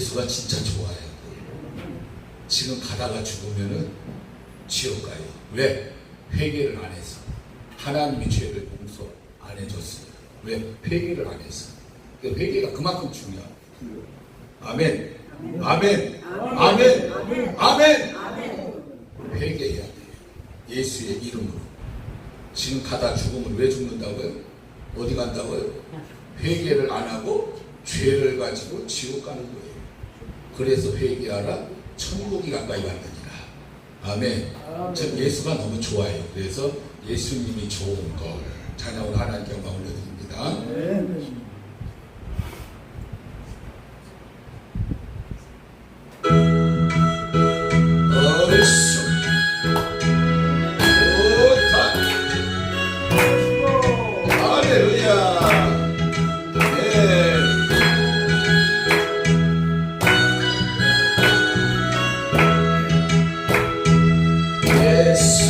예수가 진짜 좋아요. 지금 가다가 죽으면은 지옥 가요. 왜? 회개를 안 해서. 하나님이 죄를 용서 안 해줬어요. 왜? 회개를 안 해서. 그 회개가 그만큼 중요해요. 아멘. 아멘. 아멘. 아멘. 회개해야 돼요. 예수의 이름으로. 지금 가다 죽으면 왜 죽는다고요? 어디 간다고요? 회개를 안 하고 죄를 가지고 지옥 가는 거예요. 그래서 회개하라 천국이 가까이 왔느니라. 아멘. 전 예수가 너무 좋아요. 그래서 예수님이 좋은 걸 찬양으로 하나님께 영광 올려드립니다. 좋다 할렐루야 예